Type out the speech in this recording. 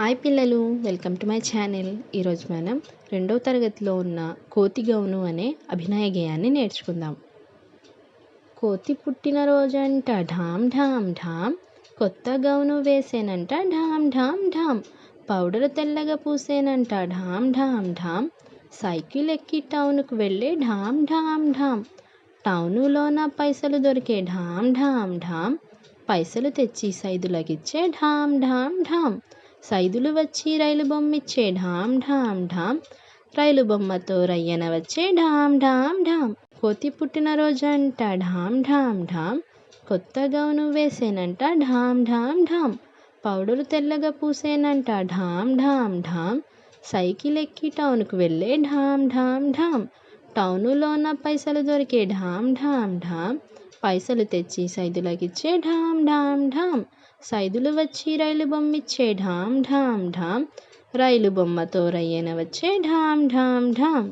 Hi పిల్లలు welcome to my channel. ఈరోజు మనం రెండవ తరగతిలో ఉన్న కోతి గౌను అనే అభినయ గేయాన్ని నేర్చుకుందాం. కోతి పుట్టినరోజంట ఢామ్ ఢామ్ ఢామ్ కొత్త గౌను వేసేనంట ఢామ్ ఢామ్ ఢామ్ పౌడర్ తెల్లగా పూసేనంట ఢామ్ ఢామ్ ఢామ్ సైకిల్ ఎక్కి టౌన్కు వెళ్ళే ఢామ్ ఢామ్ ఢామ్ టౌనులోన పైసలు దొరికే ఢామ్ ఢామ్ ఢామ్ పైసలు తెచ్చి సైదులకిచ్చే ఢామ్ ఢామ్ ఢామ్ సైదులు వచ్చి రైలు బొమ్మిచ్చే ఢామ్ ఢాం ఢాం రైలు బొమ్మతో రయ్యన వచ్చే ఢామ్ ఢాం ఢాం కోతి పుట్టినరోజంట ఢాం ఢామ్ ఢాం కొత్త గౌను వేసేనంట ఢామ్ ఢాం ఢాం పౌడరు తెల్లగా పూసేనంట ఢామ్ ఢాం ఢాం సైకిల్ ఎక్కి టౌన్కు వెళ్ళే ఢామ్ ఢాం ఢాం టౌనులోన పైసలు దొరికే ఢామ్ ఢామ్ ఢామ్. పైసలు తెచ్చి సైదులకిచ్చే ఢామ్ ఢామ్ ఢామ్. సైదులు వచ్చి రైలు బొమ్మిచ్చే ఢామ్ ఢామ్ ఢామ్. రైలు బొమ్మతో రయ్యన వచ్చే ఢామ్ ఢామ్ ఢామ్.